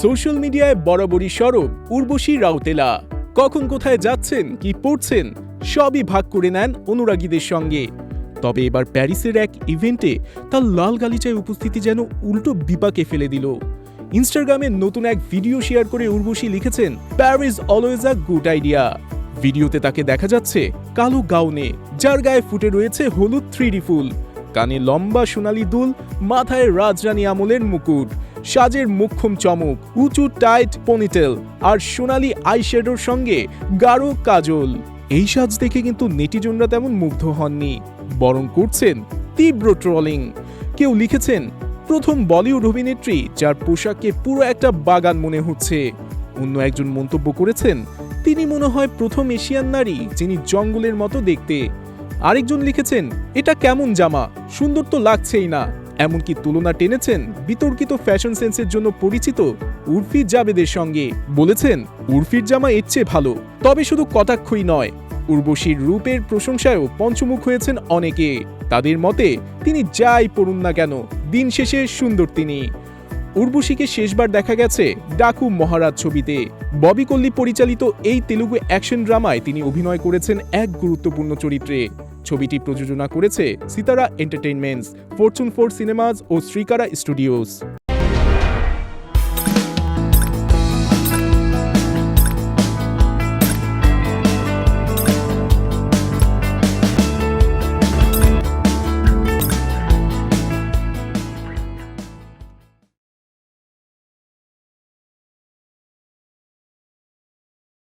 Social মিডিয়ায় বরাবরই সরব, উর্বশী রাউতেলা। কখন কোথায় যাচ্ছেন, কি পড়ছেন, সবই ভাগ করে নেন অনুরাগীদের সঙ্গে। তবে এবার প্যারিসের এক ইভেন্টে তার লাল গালিচায় উপস্থিতি যেন উল্টো বিপাকে ফেলে দিল। ইনস্টাগ্রামে নতুন এক ভিডিও শেয়ার করে উর্বশী লিখেছেন Paris always a good idea ভিডিওতে তাকে দেখা যাচ্ছে কালো গাউনে, যার গায়ে ফুটে রয়েছে হলুদ থ্রিডি ফুল। কানে লম্বা সোনালি দুল, মাথায় রাজরানী আমলের মুকুট, সাজের মুখ্যম চমক, উঁচু টাইট পনিটেল আর সোনালি আইশ্যাডোর সঙ্গে গাঢ় কাজল। এই সাজ দেখে কিন্তু নেটিজনরা তেমন মুগ্ধ হননি, বরং করছেন তীব্র ট্রলিং। কেউ লিখেছেন, প্রথম বলিউড অভিনেত্রী যার পোশাককে পুরো একটা বাগান মনে হচ্ছে। অন্য একজন মন্তব্য করেছেন, তিনি মনে হয় প্রথম এশিয়ান নারী যিনি জঙ্গলের মতো দেখতে। আরেকজন লিখেছেন, এটা কেমন জামা? সুন্দর তো লাগছেই না। এমনকি তুলনা টেনেছেন, বিতর্কিত ফ্যাশন সেন্সের জন্য পরিচিত উর্ফি জাবেদের সঙ্গে। বলেছেন, উর্ফির জামা এর চেয়ে ভালো, তবে শুধু কটাক্ষই নয়। উর্বশীর রূপের প্রশংসায়ও পঞ্চমুখ হয়েছেন অনেকে। তাদের মতে, তিনি যাই পড়ুন না কেন, দিন শেষে সুন্দর তিনি। উর্বশীকে শেষবার দেখা গেছে ডাকু মহারাজ ছবিতে। ববি কল্লি পরিচালিত এই তেলুগু অ্যাকশন ড্রামায় তিনি অভিনয় করেছেন এক গুরুত্বপূর্ণ চরিত্রে। ছবিটি প্রযোজনা করেছে Sithara entertainments fortune four cinemas ও শ্রীকারা স্টুডিওস।